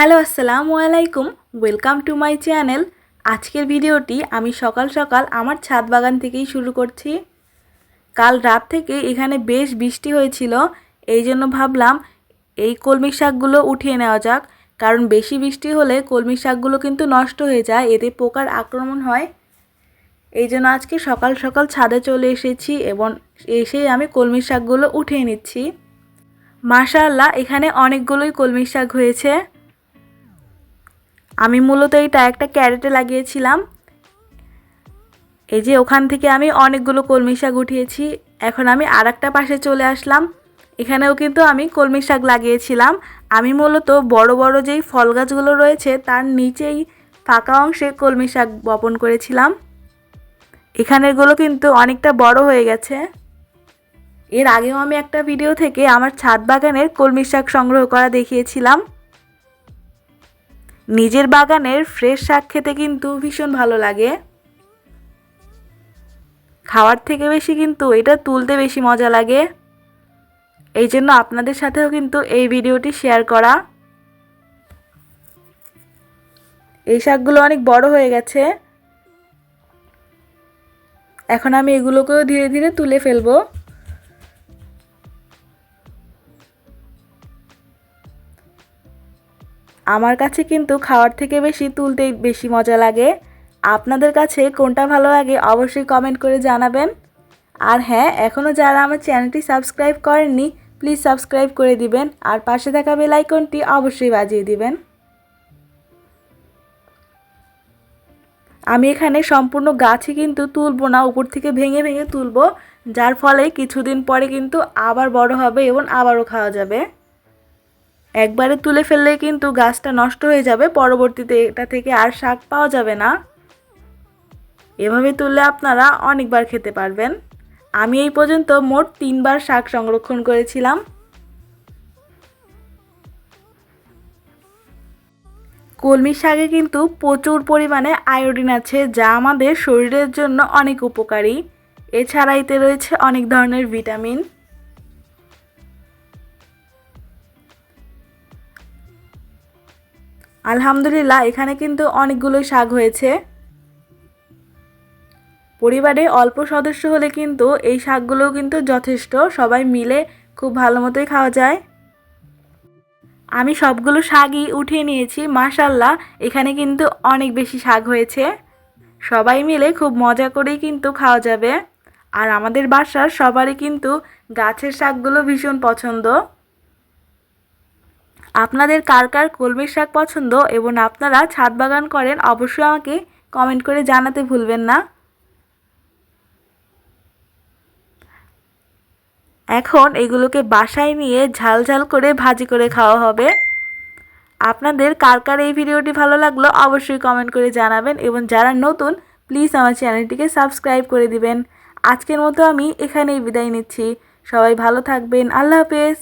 Hello, আসসালামু আলাইকুম। Welcome to my channel আজকের ভিডিওটি আমি সকাল সকাল আমার ছাদ বাগান থেকেই শুরু করছি। কাল রাত থেকে এখানে বেশ বৃষ্টি হয়েছিল, এই জন্য ভাবলাম এই কলমি শাকগুলো উঠিয়ে নেওয়া যাক। কারণ বেশি বৃষ্টি হলে কলমি শাকগুলো কিন্তু নষ্ট হয়ে যায়, এতে পোকার আক্রমণ হয়। এই জন্য আজকে সকাল সকাল ছাদে চলে এসেছি এবং এসেই আমি কলমি শাকগুলো উঠিয়ে নিচ্ছি। মাশাআল্লাহ, এখানে অনেকগুলোই কলমি শাক হয়েছে। আমি মূলত এটা একটা ক্যারেটে লাগিয়েছিলাম। এই যে ওখান থেকে আমি অনেকগুলো কলমি শাক উঠিয়েছি। এখন আমি আর পাশে চলে আসলাম। এখানেও কিন্তু আমি কলমি শাক লাগিয়েছিলাম। আমি মূলত বড় বড় যেই ফল গাছগুলো রয়েছে, তার নিচেই ফাঁকা অংশে কলমি শাক বপন করেছিলাম। এখানেরগুলো কিন্তু অনেকটা বড় হয়ে গেছে। এর আগেও আমি একটা ভিডিও থেকে আমার ছাদ বাগানের কলমি শাক সংগ্রহ করা দেখিয়েছিলাম। নিজের বাগানের ফ্রেশ শাক খেতে কিন্তু ভীষণ ভালো লাগে। খাওয়ার থেকে বেশি কিন্তু এটা তুলতে বেশি মজা লাগে। এই জন্য আপনাদের সাথেও কিন্তু এই ভিডিওটি শেয়ার করা। এই শাকগুলো অনেক বড় হয়ে গেছে। এখন আমি এগুলোকেও ধীরে ধীরে তুলে ফেলব। আমার কাছে কিন্তু খাওয়ার থেকে বেশি তুলতেই বেশি মজা লাগে। আপনাদের কাছে কোনটা ভালো লাগে অবশ্যই কমেন্ট করে জানাবেন। আর হ্যাঁ এখনও যারা আমার চ্যানেলটি সাবস্ক্রাইব করেননি প্লিজ সাবস্ক্রাইব করে দিবেন। আর পাশে থাকা বেল আইকনটি অবশ্যই বাজিয়ে দিবেন। আমি এখানে সম্পূর্ণ গাছই কিন্তু তুলবো না, উপর থেকে ভেঙে ভেঙে তুলবো। যার ফলে কিছুদিন পরে কিন্তু আবার বড় হবে এবং আবারও খাওয়া যাবে। একবারে তুলে ফেললে কিন্তু গাছটা নষ্ট হয়ে যাবে, পরবর্তীতে এটা থেকে আর শাক পাওয়া যাবে না। এভাবে তুললে আপনারা অনেকবার খেতে পারবেন। আমি এই পর্যন্ত মোট তিনবার শাক সংরক্ষণ করেছিলাম। কলমি শাকে কিন্তু প্রচুর পরিমাণে আয়োডিন আছে, যা আমাদের শরীরের জন্য অনেক উপকারী। এছাড়া এতে রয়েছে অনেক ধরনের ভিটামিন। আলহামদুলিল্লাহ, এখানে কিন্তু অনেকগুলোই শাক হয়েছে। পরিবারে অল্প সদস্য হলে কিন্তু এই শাকগুলো কিন্তু যথেষ্ট, সবাই মিলে খুব ভালো মতোই খাওয়া যায়। আমি সবগুলো শাকই উঠিয়ে নিয়েছি মাশাল্লাহ এখানে কিন্তু অনেক বেশি শাক হয়েছে। সবাই মিলে খুব মজা করেই কিন্তু খাওয়া যাবে। আর আমাদের বাসার সবারই কিন্তু গাছের শাকগুলো ভীষণ পছন্দ। আপনাদের কার কার কলমির শাক পছন্দ এবং আপনারা ছাদ বাগান করেন, অবশ্যই আমাকে কমেন্ট করে জানাতে ভুলবেন না। এখন এগুলোকে বাসায় নিয়ে ঝাল ঝাল করে ভাজি করে খাওয়া হবে। আপনাদের কার কার এই ভিডিওটি ভালো লাগল অবশ্যই কমেন্ট করে জানাবেন এবং যারা নতুন প্লিজ আমার চ্যানেলটিকে সাবস্ক্রাইব করে দিবেন। আজকের মতো আমি এখানেই বিদায় নিচ্ছি। সবাই ভালো থাকবেন। আল্লাহ হাফেজ।